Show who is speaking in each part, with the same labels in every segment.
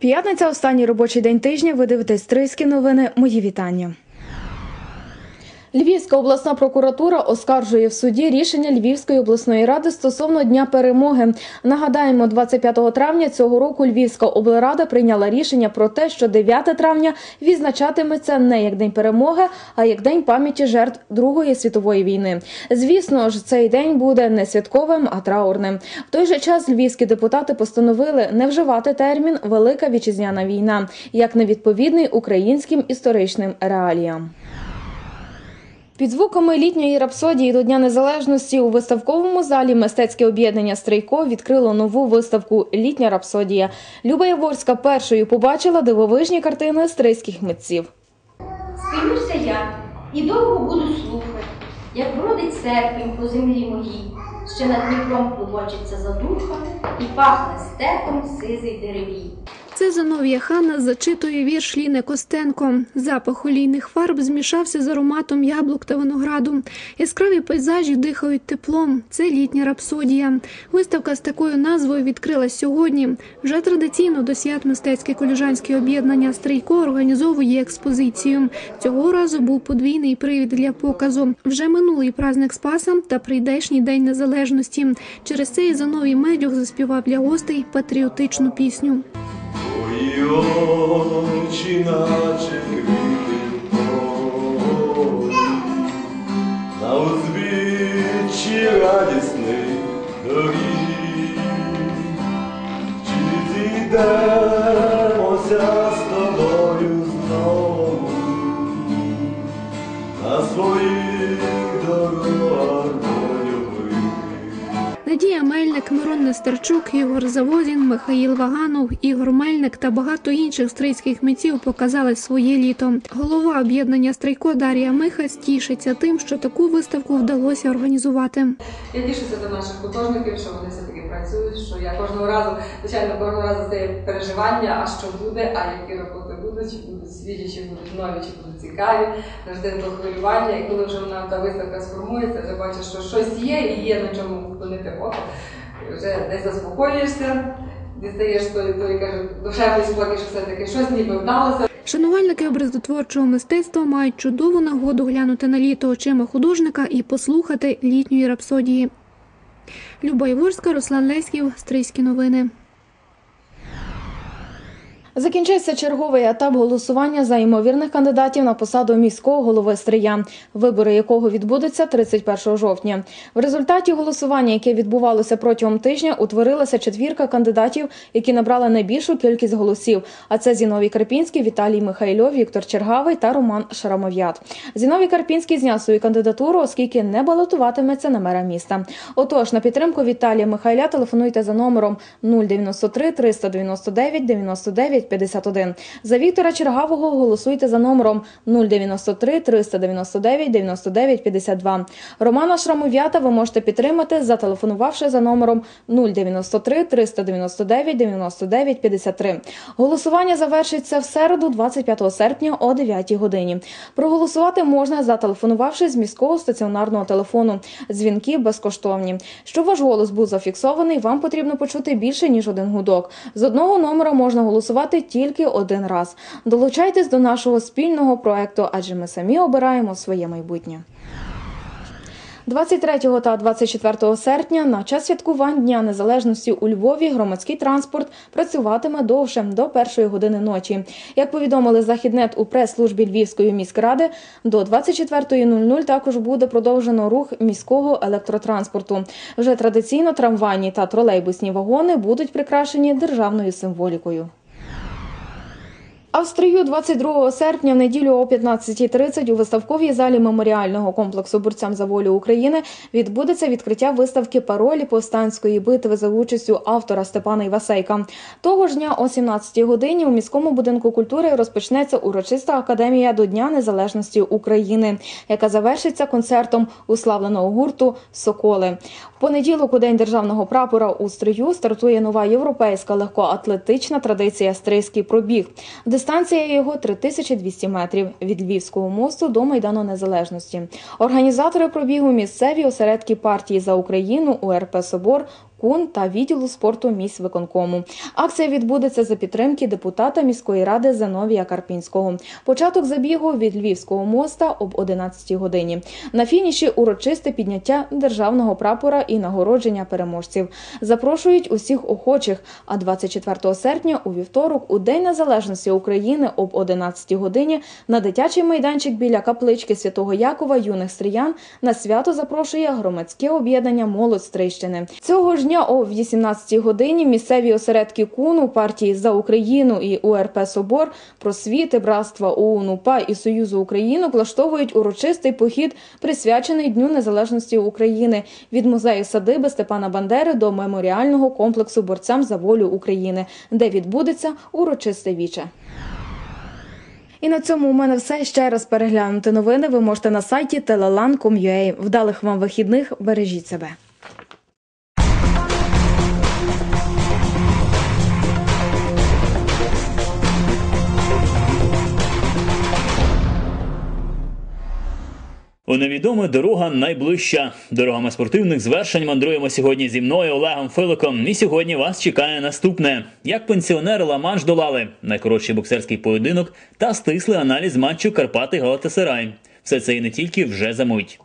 Speaker 1: П'ятниця, останній робочий день тижня. Ви дивитесь Стрийські новини. Мої вітання. Львівська обласна прокуратура оскаржує в суді рішення Львівської обласної ради стосовно Дня перемоги. Нагадаємо, 25 травня цього року Львівська облрада прийняла рішення про те, що 9 травня відзначатиметься не як День перемоги, а як День пам'яті жертв Другої світової війни. Звісно ж, цей день буде не святковим, а траурним. В той же час львівські депутати постановили не вживати термін Велика вітчизняна війна як невідповідний українським історичним реаліям. Під звуками літньої рапсодії до Дня Незалежності у виставковому залі мистецьке об'єднання Стрийко відкрило нову виставку Літня рапсодія. Люба Яворська першою побачила дивовижні картини стрийських митців.
Speaker 2: Спинюся я і довго буду слухати, як бродить серпень по землі моїй, ще над Дніпром клубочиться задуха і пахне степом сизий деревій.
Speaker 3: Це Зиновія Хана зачитує вірш Ліни Костенко. Запах олійних фарб змішався з ароматом яблук та винограду. Яскраві пейзажі дихають теплом. Це літня рапсодія. Виставка з такою назвою відкрилась сьогодні. Вже традиційно до свят мистецьке колюжанське об'єднання Стрийко організовує експозицію. Цього разу був подвійний привід для показу. Вже минулий праздник Спаса та прийдешній день незалежності. Через це і Зиновій Медюх заспівав для гостей патріотичну пісню.
Speaker 4: Твої очі, наче квіти полі, на узбіччі радісних доріг. Чи зійдемося
Speaker 3: Мирон Нестерчук, Ігор Завозін, Михаїл Ваганов, Ігор Мельник та багато інших стрийських митців показали своє літо. Голова об'єднання Стрийко Дар'я Михась тішиться тим, що таку виставку вдалося організувати.
Speaker 5: Я тішуся до наших художників, що вони все таки працюють. Що я кожного разу, звичайно, кожного разу це переживання, а що буде, а які роботи будуть, чи будуть свіжі, чи будуть нові, чи будуть цікаві. Завжди то хвилювання. І коли вже вона та виставка сформується, вже бачиш, що щось є і є на чому вклонити око. Вже не заспокоїшся, дістаєш то і каже, душевний спокій, що все таки щось ніби вдалося.
Speaker 3: Шанувальники образотворчого мистецтва мають чудову нагоду глянути на літо очима художника і послухати літньої рапсодії. Люба Іворська, Руслан Леськів, Стрийські новини.
Speaker 1: Закінчився черговий етап голосування за ймовірних кандидатів на посаду міського голови Стрия, вибори якого відбудуться 31 жовтня. В результаті голосування, яке відбувалося протягом тижня, утворилася четвірка кандидатів, які набрали найбільшу кількість голосів. А це Зіновій Карпінський, Віталій Михайлов, Віктор Чергавий та Роман Шарамов'ят. Зіновій Карпінський зняв свою кандидатуру, оскільки не балотуватиметься на мера міста. Отож, на підтримку Віталія Михайля телефонуйте за номером 093 399 99 51. За Віктора Чергавого голосуйте за номером 093 399 99 52. Романа Шрамов'ята ви можете підтримати, зателефонувавши за номером 093 399 99 53. Голосування завершиться в середу, 25 серпня о 9 годині. Проголосувати можна, зателефонувавши з міського стаціонарного телефону. Дзвінки безкоштовні. Щоб ваш голос був зафіксований, вам потрібно почути більше ніж один гудок. З одного номера можна голосувати тільки один раз. Долучайтесь до нашого спільного проекту, адже ми самі обираємо своє майбутнє. 23 та 24 серпня на час святкувань Дня Незалежності у Львові громадський транспорт працюватиме довше до першої години ночі. Як повідомили західнет у прес-службі Львівської міськради, до 24.00 також буде продовжено рух міського електротранспорту. Вже традиційно трамвайні та тролейбусні вагони будуть прикрашені державною символікою. А в стрію 22 серпня в неділю о 15.30 у виставковій залі меморіального комплексу борцям за волю України відбудеться відкриття виставки паролі повстанської битви за участю автора Степана Івасейка. Того ж дня о 17 годині у міському будинку культури розпочнеться урочиста академія до Дня Незалежності України, яка завершиться концертом уславленого гурту Соколи. В понеділок, у день державного прапора у стрию, стартує нова європейська легкоатлетична традиція стрийський пробіг. Дистанція його 3200 метрів від Львівського мосту до Майдану Незалежності. Організатори пробігу місцеві осередки партії за Україну УРП Собор Кун та відділу спорту місь виконкому. Акція відбудеться за підтримки депутата міської ради Зиновія Карпінського. Початок забігу від Львівського моста об 11 годині. На фініші урочисте підняття державного прапора і нагородження переможців. Запрошують усіх охочих. А 24 серпня у вівторок, у День Незалежності України об 11 годині на дитячий майданчик біля каплички Святого Якова юних стріян на свято запрошує громадське об'єднання Молодь Стрийщини. Цього ж дня о 18 годині місцеві осередки КУНу, партії за Україну і УРП Собор, просвіти, братства ОУН УПА і Союзу України влаштовують урочистий похід, присвячений Дню Незалежності України від музею садиби Степана Бандери до меморіального комплексу борцям за волю України, де відбудеться урочисте віче. І на цьому у мене все. Ще раз переглянути новини ви можете на сайті telelan.com.ua. Вдалих вам вихідних, бережіть себе.
Speaker 6: У невідоме дорога найближча. Дорогами спортивних звершень мандруємо сьогодні зі мною Олегом Филиком. І сьогодні вас чекає наступне: як пенсіонери Ла-Манш долали найкоротший боксерський поєдинок та стислий аналіз матчу Карпати Галатасарай. Все це і не тільки вже за мить.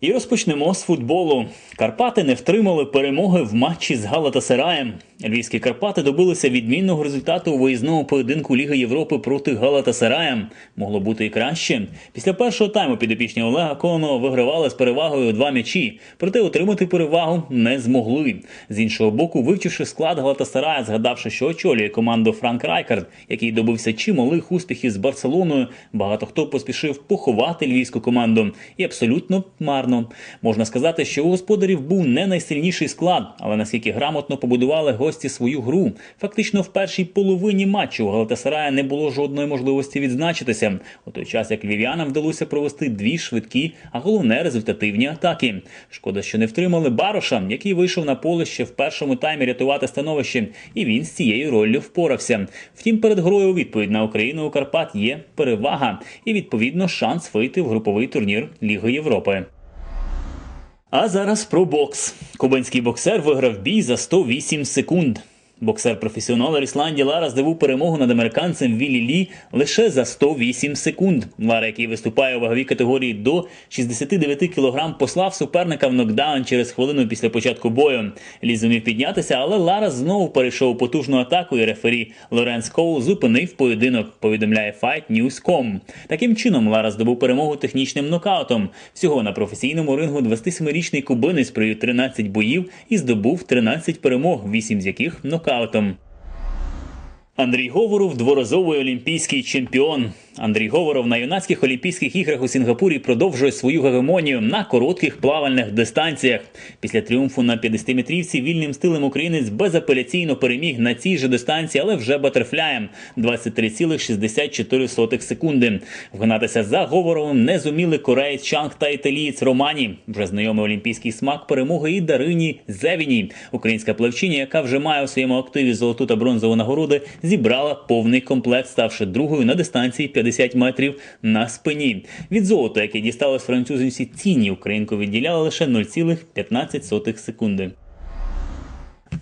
Speaker 6: І розпочнемо з футболу. Карпати не втримали перемоги в матчі з Галатасараєм. Львівські Карпати добилися відмінного результату у виїзному поєдинку Ліги Європи проти Галатасараєм. Могло бути і краще. Після першого тайму підопічні Олега Кононова вигравали з перевагою два м'ячі, проте отримати перевагу не змогли. З іншого боку, вивчивши склад Галатасарая, згадавши, що очолює команду Франк Райкард, який добився чималих успіхів з Барселоною, багато хто поспішив поховати львівську команду. І абсолютно марно. Можна сказати, що у господарів був не найсильніший склад, але наскільки грамотно побудували гості свою гру. Фактично в першій половині матчу у Галатасарая не було жодної можливості відзначитися. У той час як львів'янам вдалося провести дві швидкі, а головне результативні атаки. Шкода, що не втримали Бароша, який вийшов на поле ще в першому таймі рятувати становище, і він з цією роллю впорався. Втім, перед грою у відповідь на Україну у Карпат є перевага і відповідно шанс вийти в груповий турнір Ліги Європи. А зараз про бокс. Кубинський боксер виграв бій за 108 секунд. Боксер-професіонал Рісланді Лара здобув перемогу над американцем Віллі Лі лише за 108 секунд. Лара, який виступає у ваговій категорії до 69 кг, послав суперника в нокдаун через хвилину після початку бою. Лі зумів піднятися, але Лара знову перейшов потужну атаку, і рефері Лоренс Коул зупинив поєдинок. Повідомляє Fight News.com. Таким чином Лара здобув перемогу технічним нокаутом. Всього на професійному рингу 27-річний кубинець провів 13 боїв і здобув 13 перемог, 8 з яких нокаутом. Андрій Говоров дворазовий олімпійський чемпіон. Андрій Говоров на юнацьких Олімпійських іграх у Сінгапурі продовжує свою гегемонію на коротких плавальних дистанціях. Після тріумфу на 50-метрівці вільним стилем українець безапеляційно переміг на цій же дистанції, але вже батерфляєм 23,64 секунди. Вгнатися за Говоровим не зуміли кореєць Чанг та італієць Романі. Вже знайомий олімпійський смак перемоги і Дарині Зевіній. Українська плавчиня, яка вже має у своєму активі золоту та бронзову нагороди, зібрала повний комплект, ставши другою на дистанції 50 метрів на спині. Від золота, яке дісталось французинці ціні, українку відділяла лише 0,15 секунди.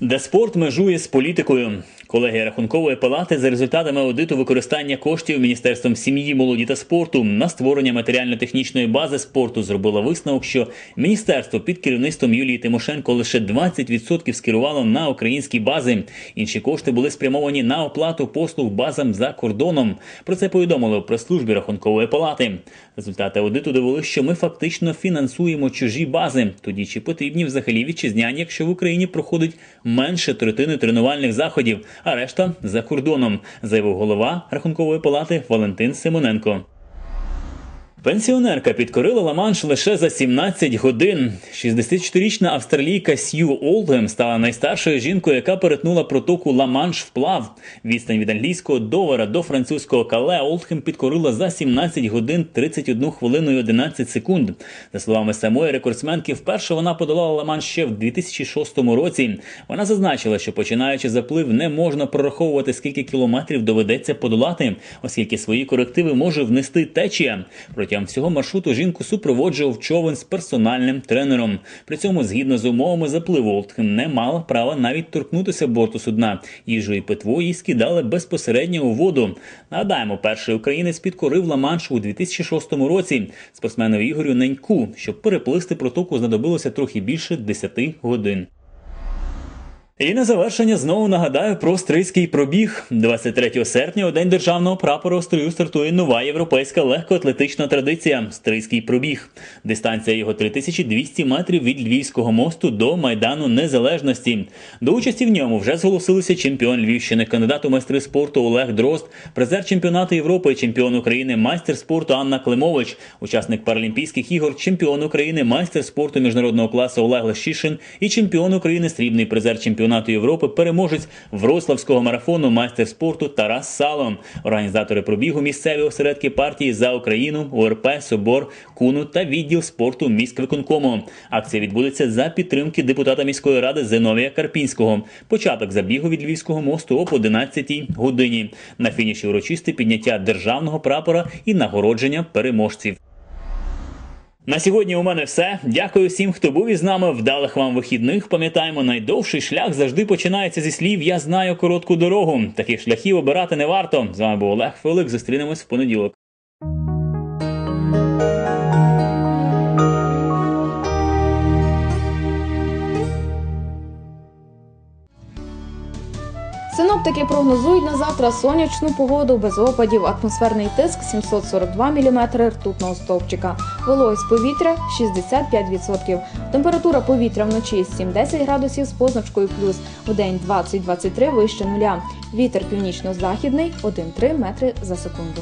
Speaker 6: Де спорт межує з політикою. Колегія рахункової палати за результатами аудиту використання коштів Міністерством сім'ї, молоді та спорту на створення матеріально-технічної бази спорту зробила висновок, що міністерство під керівництвом Юлії Тимошенко лише 20% скерувало на українські бази. Інші кошти були спрямовані на оплату послуг базам за кордоном. Про це повідомили в прес-службі рахункової палати. Результати аудиту довели, що ми фактично фінансуємо чужі бази. Тоді чи потрібні взагалі вітчизняні, якщо в Україні проходить менше третини тренувальних заходів, а решта за кордоном, заявив голова рахункової палати Валентин Симоненко. Пенсіонерка підкорила Ла-Манш лише за 17 годин. 64-річна австралійка Сью Олдгем стала найстаршою жінкою, яка перетнула протоку Ла-Манш вплав. Відстань від англійського довера до французького кале Олдгем підкорила за 17 годин 31 хвилину і 11 секунд. За словами самої рекордсменки, вперше вона подолала Ла-Манш ще в 2006 році. Вона зазначила, що починаючи заплив, не можна прораховувати, скільки кілометрів доведеться подолати, оскільки свої корективи може внести течія. Протягом Протягом всього маршруту жінку супроводжував човен з персональним тренером. При цьому, згідно з умовами запливу, не мала права навіть торкнутися борту судна. Їжу і питво їй скидали безпосередньо у воду. Нагадаємо, перший українець підкорив Ла-Манш у 2006 році спортсмену Ігорю Неньку. Щоб переплисти протоку, знадобилося трохи більше 10 годин. І на завершення знову нагадаю про стрийський пробіг. 23 серпня у день державного прапора у стрию стартує нова європейська легкоатлетична традиція стрийський пробіг. Дистанція його 3200 метрів від Львівського мосту до Майдану Незалежності. До участі в ньому вже зголосилися чемпіон Львівщини, кандидат у майстри спорту Олег Дрозд, призер чемпіонату Європи, чемпіон України, майстер спорту Анна Климович, учасник Паралімпійських ігор, чемпіон України, майстер спорту міжнародного класу Олег Лещишин і чемпіон України, срібний призер чемпіонату Європи, переможець Вроцлавського марафону, майстер спорту Тарас Салом. Організатори пробігу місцеві осередки партії за Україну, УРП, Собор, Куну та відділ спорту міськвиконкому. Акція відбудеться за підтримки депутата міської ради Зиновія Карпінського. Початок забігу від Львівського мосту об 11 годині. На фініші урочисте підняття державного прапора і нагородження переможців. На сьогодні у мене все. Дякую всім, хто був із нами. Вдалих вам вихідних. Пам'ятаємо, найдовший шлях завжди починається зі слів Я знаю коротку дорогу. Таких шляхів обирати не варто. З вами був Олег Фелик. Зустрінемось в понеділок.
Speaker 1: Синоптики прогнозують на завтра сонячну погоду без опадів, атмосферний тиск 742 мм ртутного стовпчика, вологість повітря 65%, температура повітря вночі 7-10 градусів з позначкою плюс, в день 20-23 вище нуля, вітер північно-західний 1,3 метри за секунду.